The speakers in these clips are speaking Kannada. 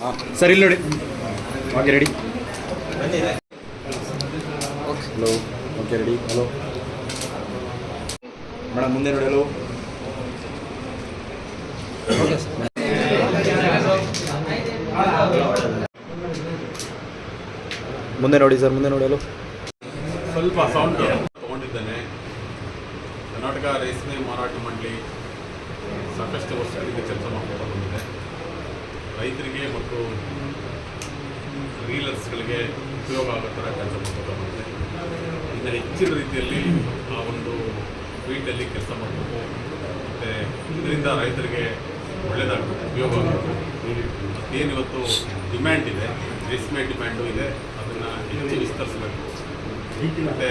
ಹಾಂ. ಸರ್, ಇಲ್ಲಿ ನೋಡಿ. Okay ready hello okay ready hello madam, ಮುಂದೆ ನೋಡಿ ಹಲೋ ಮುಂದೆ ನೋಡಿ, ಸರ್, ಮುಂದೆ ನೋಡಿ ಹಲೋ ಸ್ವಲ್ಪ ಸೌಂಡ್ ತಗೊಂಡಿದ್ದೇನೆ. ಕರ್ನಾಟಕ ರೇಷ್ಮೆ ಮಾರಾಟ ಮಂಡಳಿ ಸಾಕಷ್ಟು ವರ್ಷಗಳಿಂದ ಕೆಲಸ ಮಾಡ್ತಾ ಬಂದಿದೆ. ರೈತರಿಗೆ ಮತ್ತು ರೀಲರ್ಸ್ಗಳಿಗೆ ಉಪಯೋಗ ಆಗೋ ಥರ ಕೆಲಸ ಬಂದಿದೆ. ಇನ್ನು ಹೆಚ್ಚಿನ ರೀತಿಯಲ್ಲಿ ಆ ಒಂದು ಫೀಲ್ಡಲ್ಲಿ ಕೆಲಸ ಮಾಡಬೇಕು. ಮತ್ತು ಇದರಿಂದ ರೈತರಿಗೆ ಒಳ್ಳೆಯದಾಗಬೇಕು ಉಪಯೋಗ ಆಗಬೇಕು. ಇವತ್ತು ಡಿಮ್ಯಾಂಡ್ ಇದೆ ರೇಷ್ಮೆ ಡಿಮ್ಯಾಂಡು ಇದೆ, ಅದನ್ನು ಹೆಚ್ಚು ವಿಸ್ತರಿಸಬೇಕು. ಮತ್ತು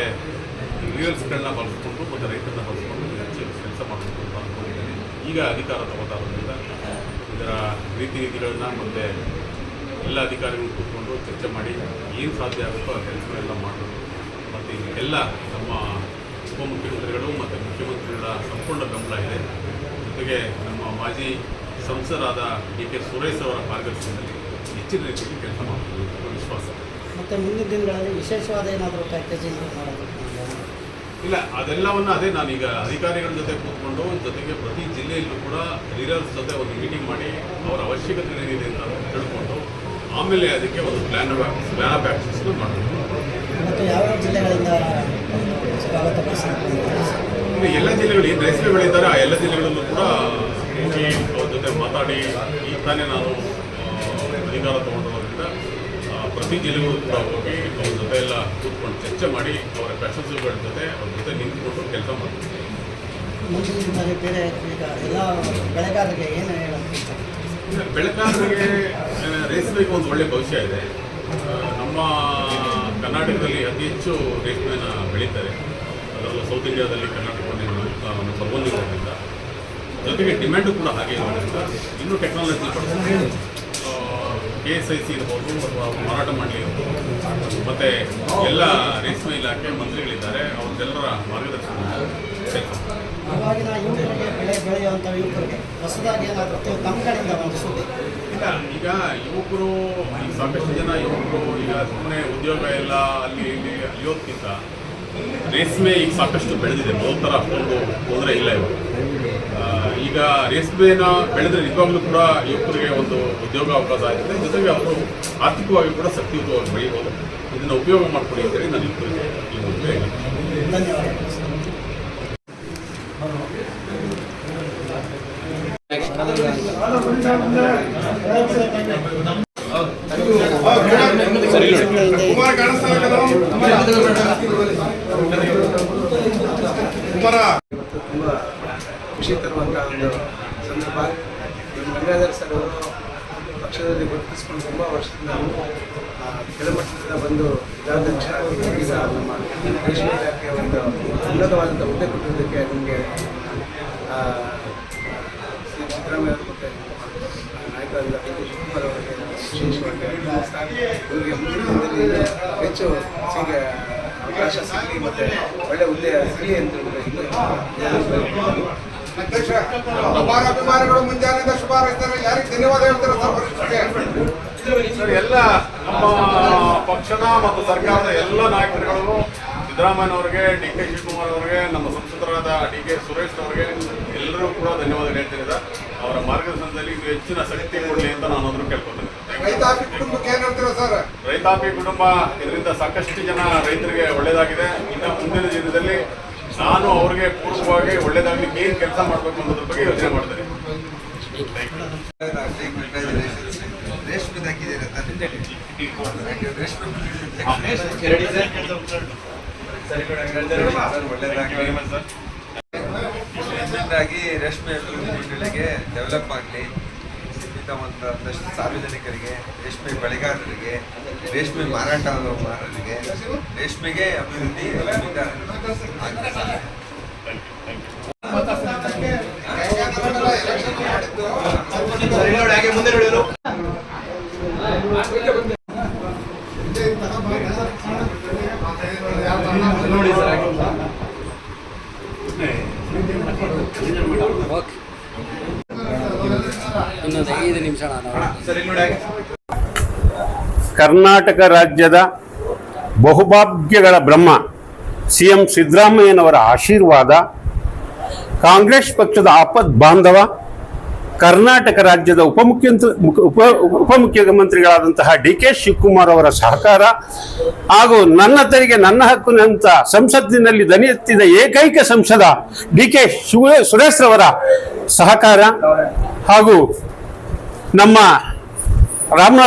ರೀಲರ್ಸ್ಗಳನ್ನ ಬಳಸ್ಕೊಂಡು, ಮತ್ತು ರೈತರನ್ನ ಬಳಸ್ಕೊಂಡು, ಹೆಚ್ಚು ಕೆಲಸ ಮಾಡಬೇಕು ಅಂತ ಅಂದ್ಕೊಂಡಿದ್ದೇನೆ ಈಗ ಅಧಿಕಾರ ತಗೋತಾ ಇರೋದ್ರಿಂದ ಇದರ ರೀತಿ ನೀತಿಗಳನ್ನ ಮತ್ತು ಎಲ್ಲ ಅಧಿಕಾರಿಗಳು ಕೂತ್ಕೊಂಡು ಚರ್ಚೆ ಮಾಡಿ ಏನು ಸಾಧ್ಯ ಆಗುತ್ತೋ ಆ ಕೆಲಸಗಳೆಲ್ಲ ಮಾಡೋದು ಮತ್ತು ಎಲ್ಲ ನಮ್ಮ ಉಪಮುಖ್ಯಮಂತ್ರಿಗಳು ಮತ್ತು ಮುಖ್ಯಮಂತ್ರಿಗಳ ಸಂಪೂರ್ಣ ಬೆಂಬಲ ಇದೆ. ಜೊತೆಗೆ ನಮ್ಮ ಮಾಜಿ ಸಂಸದರಾದ ಡಿ ಕೆ ಸುರೇಶ್ ಅವರ ಮಾರ್ಗದರ್ಶನದಲ್ಲಿ ಹೆಚ್ಚಿನ ರೀತಿಯಲ್ಲಿ ಕೆಲಸ ಮಾಡಬೇಕು ಅನ್ನೋ ವಿಶ್ವಾಸ. ಮತ್ತು ಮುಂದಿನ ದಿನಗಳಲ್ಲಿ ವಿಶೇಷವಾದ ಏನಾದರೂ ಪ್ಯಾಕೇಜಿಂಗ್ ಮಾಡೋದು ಇಲ್ಲ ಅದೆಲ್ಲವನ್ನ ಅದೇ ನಾನೀಗ ಅಧಿಕಾರಿಗಳ ಜೊತೆ ಕೂತ್ಕೊಂಡು ಜೊತೆಗೆ ಪ್ರತಿ ಜಿಲ್ಲೆಯಲ್ಲೂ ಕೂಡ ಲೀಡರ್ಸ್ ಜೊತೆ ಒಂದು ಮೀಟಿಂಗ್ ಮಾಡಿ ಅವರ ಅವಶ್ಯಕತೆ ಏನಿದೆ ಅಂತ ತಿಳ್ಕೊಂಡು ಆಮೇಲೆ ಅದಕ್ಕೆ ಒಂದು ಪ್ಲಾನ್ ಪ್ಲಾನ್ ಆಫ್ ಆ್ಯಕ್ಷನ್ಸ್ನ ಮಾಡಬೇಕು. ಎಲ್ಲ ಜಿಲ್ಲೆಗಳು ಏನು ರೇಷ್ಮೆ ಆ ಎಲ್ಲ ಜಿಲ್ಲೆಗಳಲ್ಲೂ ಕೂಡ ಹೋಗಿ ಅವ್ರ ಜೊತೆ ಮಾತಾಡಿ ಈಗ ತಾನೇ ನಾನು ಅಧಿಕಾರ ತಗೊಂಡಿರೋದ್ರಿಂದ ಪ್ರತಿ ಜಿಲ್ಲೆಗಳು ಕೂಡ ಹೋಗಿ ಅವ್ರ ಜೊತೆ ಎಲ್ಲ ಕೂತ್ಕೊಂಡು ಚರ್ಚೆ ಮಾಡಿ ಅವರ ಪ್ಯಾಸೆಂಜರ್ಗಳ ಜೊತೆ ಅವ್ರ ಜೊತೆ ನಿಂತ್ಕೊಂಡು ಕೆಲಸ ಎಲ್ಲ ಬೆಳೆಗಾರರಿಗೆ ರೇಷ್ಮೆಗೆ ಒಂದು ಒಳ್ಳೆ ಭವಿಷ್ಯ ಇದೆ. ನಮ್ಮ ಕರ್ನಾಟಕದಲ್ಲಿ ಅತಿ ಹೆಚ್ಚು ರೇಷ್ಮೆನ ಬೆಳೀತಾರೆ. ಅದರಲ್ಲೂ ಸೌತ್ ಇಂಡಿಯಾದಲ್ಲಿ ಕರ್ನಾಟಕವನ್ನು ಸರ್ವೊಂದಿರೋದ್ರಿಂದ ಜೊತೆಗೆ ಡಿಮ್ಯಾಂಡು ಕೂಡ ಹಾಗೆ ಇರೋದ್ರಿಂದ ಇನ್ನೂ technology K S I C ಇರ್ಬೋದು ಅಥವಾ ಮಾರಾಟ ಮಂಡಳಿ ಇರ್ಬೋದು. ಮತ್ತು ಎಲ್ಲ ರೇಷ್ಮೆ ಇಲಾಖೆ ಮಂತ್ರಿಗಳಿದ್ದಾರೆ ಅವ್ರದ್ದೆಲ್ಲರ ಮಾರ್ಗದರ್ಶನ ಕೆಲಸ ಇವಾಗಿನ ಯುವಕರಿಗೆ ಬೆಳೆ ಬೆಳೆಯುವಂಥ ಯುವಕರಿಗೆ ಹೊಸದಾಗಿ ಏನಾದರೂ ತಮ್ಮ ಕಡೆಯಿಂದ ಒಂದು ಸುದ್ದಿ. ಇಲ್ಲ ಈಗ ಯುವಕರು ಸಾಕಷ್ಟು ಜನ ಯುವಕರು ಈಗ ಸುಮ್ಮನೆ ಉದ್ಯೋಗ ಎಲ್ಲ ಅಲ್ಲಿ ಇಲ್ಲಿ ಅಲಿಯೋದ್ಕಿಂತ ರೇಷ್ಮೆ ಈಗ ಸಾಕಷ್ಟು ಬೆಳೆದಿದೆ. ಮೊದಲ ಥರ ಅಷ್ಟೊಂದು ಹೋದರೆ ಇಲ್ಲ ಇವಾಗ. ಆ, ಈಗ ರೇಸ್ಮೆನ ಬೆಳೆದ್ರೆ ನಿಜವಾಗ್ಲೂ ಕೂಡ ಯುವಕರಿಗೆ ಒಂದು ಉದ್ಯೋಗ ಅವಕಾಶ ಆಗಿದೆ ಜೊತೆಗೆ ಅವರು ಆರ್ಥಿಕವಾಗಿ ಕೂಡ ಶಕ್ತಿಯುತವಾಗಿ ಬೆಳೆಯಬಹುದು ಇದನ್ನು ಉಪಯೋಗ ಮಾಡ್ಕೊಳ್ಳಿ ಅಂತೇಳಿ ನಾನು ಯುವಕರಿಗೆ ಈ ಒಂದು ಹೇಳಿ ಇಲ್ಲಿ ನೋಡಿ ತುಂಬ ಖುಷಿ ತರುವಂಥ ಒಂದು ಸಂದರ್ಭ. ನಮ್ಮ ಗಂಗಾಧರ್ ಸರ್ ಅವರು ಪಕ್ಷದಲ್ಲಿ ಗುರುತಿಸ್ಕೊಂಡು ತುಂಬ ವರ್ಷದಿಂದ ಕೆಳಮಟ್ಟದಿಂದ ಬಂದು ಜಿಲ್ಲಾಧ್ಯಕ್ಷರಾಗಿ ಈಗ ನಮ್ಮ ರೇಷ್ಮೆ ಇಲಾಖೆಯ ಒಂದು ಉನ್ನತವಾದಂಥ ಹುದ್ದೆ ಕೊಟ್ಟಿದ್ದಕ್ಕೆ ನಿಮಗೆ ಸಿದ್ದರಾಮಯ್ಯ ಮತ್ತು ನಾಯಕರಾದ ಶಿವಕುಮಾರ್ ಅವರಿಗೆ ವಿಶೇಷವಾಗಿ ಹೆಚ್ಚು ಸಿಗ ಅವಕಾಶ ಸಿಗಲಿ ಮತ್ತು ಒಳ್ಳೆ ಹುದ್ದೆ ಸಿಗಲಿ ಅಂತ ಅಧ್ಯಕ್ಷ ಅಪಾರ ಅಭಿಮಾನಿಗಳು ಮುಂಜಾನೆಯಿಂದ ಶುಭ ಹಾರೈಸ್ತಾರೆ ಯಾರಿಗೆ ಧನ್ಯವಾದ ಹೇಳ್ತಾರೆ ಸರ್ ವರಿಷ್ಠರಿಗೆ ಎಲ್ಲ ನಮ್ಮ ಪಕ್ಷದ ಮತ್ತು ಸರ್ಕಾರದ ಎಲ್ಲ ನಾಯಕರುಗಳು ಸಿದ್ದರಾಮಯ್ಯನವರಿಗೆ ಡಿ ಕೆ ಶಿವಕುಮಾರ್ ಅವರಿಗೆ ನಮ್ಮ ಸಂಸದರಾದ ಡಿ ಕೆ ಸುರೇಶ್ ಅವರಿಗೆ ಎಲ್ಲರೂ ಕೂಡ ಧನ್ಯವಾದ ಹೇಳ್ತೀನಿ ಸರ್. ಅವರ ಮಾರ್ಗದರ್ಶನದಲ್ಲಿ ಹೆಚ್ಚಿನ ಶಕ್ತಿ ಕೊಡಲಿ ಅಂತ ನಾನು ಅದ್ರ ಕೇಳ್ಕೊತೇನೆ ರೈತಾಪಿ ಕುಟುಂಬಕ್ಕೆ ಸರ್ ರೈತಾಪಿ ಕುಟುಂಬ ಇದರಿಂದ ಸಾಕಷ್ಟು ಜನ ರೈತರಿಗೆ ಒಳ್ಳೇದಾಗಿದೆ ಇನ್ನು ಮುಂದಿನ ದಿನದಲ್ಲಿ ನಾನು ಅವ್ರಿಗೆ ಪೂರ್ವವಾಗಿ ಒಳ್ಳೇದಾಗಲಿ ಏನು ಕೆಲಸ ಮಾಡಬೇಕು ಅನ್ನೋದ್ರ ಬಗ್ಗೆ ಯೋಚನೆ ಮಾಡ್ತೇನೆ ರೇಷ್ಮೆ ಹೆಚ್ಚಿನದಾಗಿ ರೇಷ್ಮೆ ಬೆಳೆಗೆ ಡೆವಲಪ್ ಆಗಲಿ ಒಂದಷ್ಟು ಸಾರ್ವಜನಿಕರಿಗೆ ರೇಷ್ಮೆ ಬೆಳೆಗಾರರಿಗೆ ರೇಷ್ಮೆ ಮಾರಾಟ ಮಾರರಿಗೆ ರೇಷ್ಮೆಗೆ ಅಭಿವೃದ್ಧಿ ನೋಡಿ ಸರ್. ಐದು ನಿಮಿಷ ನಾನು ಕರ್ನಾಟಕ ರಾಜ್ಯದ ಬಹುಭಾಗ್ಯಗಳ ಬ್ರಹ್ಮ ಸಿ ಎಂ ಸಿದ್ದರಾಮಯ್ಯನವರ ಆಶೀರ್ವಾದ ಕಾಂಗ್ರೆಸ್ ಪಕ್ಷದ ಆಪದ್ ಬಾಂಧವ ಕರ್ನಾಟಕ ರಾಜ್ಯದ ಉಪಮುಖ್ಯಮಂತ್ರಿ ಉಪ ಉಪಮುಖ್ಯಮಂತ್ರಿಗಳಾದಂತಹ ಡಿ ಕೆ ಶಿವಕುಮಾರ್ ಅವರ ಸಹಕಾರ ಹಾಗೂ ನನ್ನ ತೆರಿಗೆ ನನ್ನ ಹಕ್ಕಿನಂತ ಸಂಸತ್ತಿನಲ್ಲಿ ದನಿ ಎತ್ತಿದ ಏಕೈಕ ಸಂಸದ ಡಿ ಕೆ ಶಿವ ಸುರೇಶ್ ರವರ ಸಹಕಾರ ಹಾಗೂ ನಮ್ಮ ರಾಮ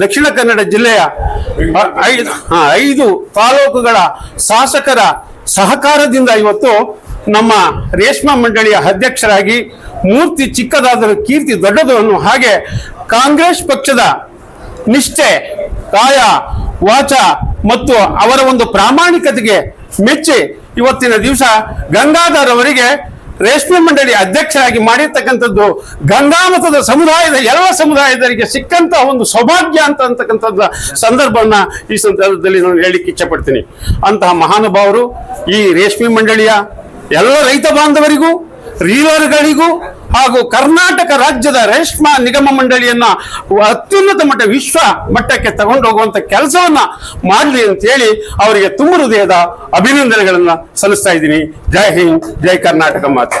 ದಕ್ಷಿಣ ಕನ್ನಡ ಜಿಲ್ಲೆಯ ಐದು ಐದು ತಾಲೂಕುಗಳ ಶಾಸಕರ ಸಹಕಾರದಿಂದ ಇವತ್ತು ನಮ್ಮ ರೇಷ್ಮೆ ಮಂಡಳಿಯ ಅಧ್ಯಕ್ಷರಾಗಿ ಮೂರ್ತಿ ಚಿಕ್ಕದಾದರೂ ಕೀರ್ತಿ ದೊಡ್ಡದು ಅನ್ನೋ ಹಾಗೆ ಕಾಂಗ್ರೆಸ್ ಪಕ್ಷದ ನಿಷ್ಠೆ, ಕಾಯ, ವಾಚ ಮತ್ತು ಅವರ ಒಂದು ಪ್ರಾಮಾಣಿಕತೆಗೆ ಮೆಚ್ಚಿ ಇವತ್ತಿನ ದಿವಸ ಗಂಗಾಧರ್ ಅವರಿಗೆ ರೇಷ್ಮೆ ಮಂಡಳಿ ಅಧ್ಯಕ್ಷರಾಗಿ ಮಾಡಿರ್ತಕ್ಕಂಥದ್ದು ಗಂಗಾಮತದ ಸಮುದಾಯದ ಎಲ್ಲ ಸಮುದಾಯದವರಿಗೆ ಸಿಕ್ಕಂತ ಒಂದು ಸೌಭಾಗ್ಯ ಅಂತ ಅಂತಕ್ಕಂಥದ್ದು ಸಂದರ್ಭವನ್ನ ಈ ಸಂದರ್ಭದಲ್ಲಿ ನಾನು ಹೇಳಲಿಕ್ಕೆ ಇಚ್ಛಪಡ್ತೀನಿ. ಅಂತಹ ಮಹಾನುಭಾವರು ಈ ರೇಷ್ಮೆ ಮಂಡಳಿಯ ಎಲ್ಲ ರೈತ ಬಾಂಧವರಿಗೂ, ರೀಲರ್ಗಳಿಗೂ ಹಾಗೂ ಕರ್ನಾಟಕ ರಾಜ್ಯದ ರೇಷ್ಮಾ ನಿಗಮ ಮಂಡಳಿಯನ್ನ ಅತ್ಯುನ್ನತ ಮಟ್ಟ ವಿಶ್ವ ಮಟ್ಟಕ್ಕೆ ತಗೊಂಡು ಹೋಗುವಂತ ಕೆಲಸವನ್ನ ಮಾಡಲಿ ಅಂತೇಳಿ ಅವರಿಗೆ ತುಂಬ ಹೃದಯದ ಅಭಿನಂದನೆಗಳನ್ನ ಸಲ್ಲಿಸ್ತಾ ಇದ್ದೀನಿ. ಜೈ ಹಿಂದ್, ಜೈ ಕರ್ನಾಟಕ ಮಾತೆ.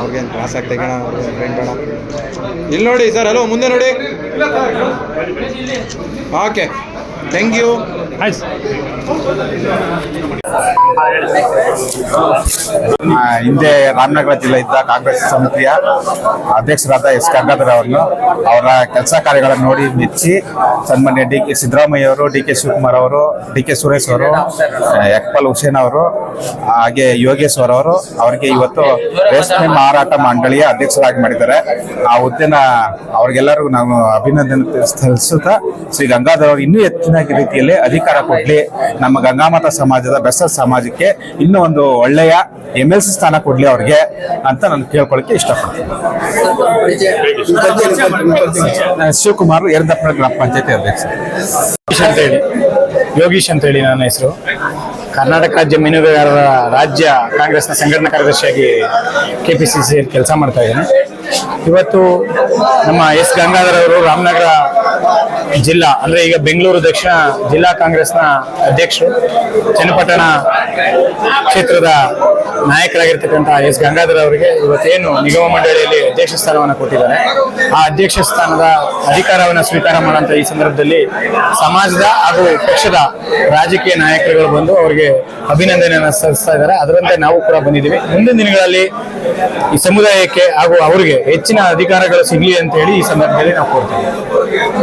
ಅವ್ರಿಗೆ ಕ್ಲಾಸ್ ಆಗಿ ತೆಗೋಣ ಅವ್ರಿಗೆ ಫ್ರೆಂಡ್ ಬೇಡ. ಇಲ್ಲಿ ನೋಡಿ ಸರ್ ಹಲೋ ಮುಂದೆ ನೋಡಿ. ಓಕೆ ಥ್ಯಾಂಕ್ ಯು ಆ, ಹಿಂದೆ ರಾಮನಗರ ಜಿಲ್ಲೆ ಇದ್ದ ಕಾಂಗ್ರೆಸ್ ಸಮಿತಿಯ ಅಧ್ಯಕ್ಷರಾದ ಎಸ್ ಗಂಗಾಧರ್ ಅವರನ್ನು ಅವರ ಕೆಲಸ ಕಾರ್ಯಗಳನ್ನು ನೋಡಿ ಮೆಚ್ಚಿ ಸನ್ಮಾನ್ಯ ಡಿ ಕೆ ಸಿದ್ದರಾಮಯ್ಯ ಅವರು, ಡಿ ಕೆ ಶಿವಕುಮಾರ್ ಅವರು, ಡಿ ಕೆ ಸುರೇಶ್ ಅವರು ಯಕ್ಪಲ್ ಹುಸೇನ್ ಅವರು, ಹಾಗೆ ಯೋಗೇಶ್ವರ್ ಅವರು ಅವರಿಗೆ ಇವತ್ತು ರೇಷ್ಮೆ ಮಾರಾಟ ಮಂಡಳಿಯ ಅಧ್ಯಕ್ಷರಾಗಿ ಮಾಡಿದ್ದಾರೆ. ಆ ಹುದ್ದೆನ ಅವ್ರಿಗೆಲ್ಲರಿಗೂ ನಾನು ಅಭಿನಂದನೆ ಸಲ್ಲಿಸುತ್ತಾ ಶ್ರೀ ಗಂಗಾಧರ್ ಅವರು ಇನ್ನೂ ಹೆಚ್ಚಿನ ರೀತಿಯಲ್ಲಿ ಅಧಿಕಾರ ಕೊಡಲಿ ಗಂಗಾಮತ ಸಮಾಜದ ಬೆಸ್ತ ಸಮಾಜಕ್ಕೆ ಇನ್ನೂ ಒಂದು ಒಳ್ಳೆಯ ಎಂ ಎಲ್ ಸಿ ಸ್ಥಾನ ಕೊಡ್ಲಿ ಅವ್ರಿಗೆ ಅಂತ ನಾನು ಕೇಳ್ಕೊಳ್ಳಿಕ್ಕೆ ಇಷ್ಟಪಡ್ತೀನಿ. ಶಿವಕುಮಾರ್ ಯರದಪ್ಪನ ಗ್ರಾಮ ಪಂಚಾಯತಿ ಅಧ್ಯಕ್ಷ. ಯೋಗೀಶ್ ಅಂತೇಳಿ ಯೋಗೀಶ್ ಅಂತೇಳಿ ನನ್ನ ಹೆಸರು. ಕರ್ನಾಟಕ ರಾಜ್ಯ ಮೀನುಗಾರರ ರಾಜ್ಯ ಕಾಂಗ್ರೆಸ್ನ ಸಂಘಟನಾ ಕಾರ್ಯದರ್ಶಿಯಾಗಿ ಕೆ ಪಿ ಸಿ ಸಿ ಕೆಲಸ ಮಾಡ್ತಾ ಇದ್ದೇನೆ. ಇವತ್ತು ನಮ್ಮ ಎಸ್ ಗಂಗಾಧರ್ ಅವರು ರಾಮನಗರ ಜಿಲ್ಲಾ, ಅಂದ್ರೆ ಈಗ ಬೆಂಗಳೂರು ದಕ್ಷಿಣ ಜಿಲ್ಲಾ ಕಾಂಗ್ರೆಸ್ನ ಅಧ್ಯಕ್ಷರು, ಚನ್ನಪಟ್ಟಣ ಕ್ಷೇತ್ರದ ನಾಯಕರಾಗಿರ್ತಕ್ಕಂಥ ಎಸ್ ಗಂಗಾಧರ್ ಅವರಿಗೆ ಇವತ್ತೇನು ನಿಗಮ ಮಂಡಳಿಯಲ್ಲಿ ಅಧ್ಯಕ್ಷ ಸ್ಥಾನವನ್ನು ಕೊಟ್ಟಿದ್ದಾರೆ. ಆ ಅಧ್ಯಕ್ಷ ಸ್ಥಾನದ ಅಧಿಕಾರವನ್ನು ಸ್ವೀಕಾರ ಮಾಡುವಂತ ಈ ಸಂದರ್ಭದಲ್ಲಿ ಸಮಾಜದ ಹಾಗೂ ಪಕ್ಷದ ರಾಜಕೀಯ ನಾಯಕರುಗಳು ಬಂದು ಅವರಿಗೆ ಅಭಿನಂದನೆಯನ್ನು ಸಲ್ಲಿಸ್ತಾ ಇದ್ದಾರೆ. ಅದರಂತೆ ನಾವು ಕೂಡ ಬಂದಿದ್ದೀವಿ. ಮುಂದಿನ ದಿನಗಳಲ್ಲಿ ಈ ಸಮುದಾಯಕ್ಕೆ ಹಾಗೂ ಅವರಿಗೆ ಹೆಚ್ಚಿನ ಅಧಿಕಾರಗಳು ಸಿಗಲಿ ಅಂತ ಹೇಳಿ ಈ ಸಂದರ್ಭದಲ್ಲಿ ನಾವು ಕೋರ್ತೇವೆ.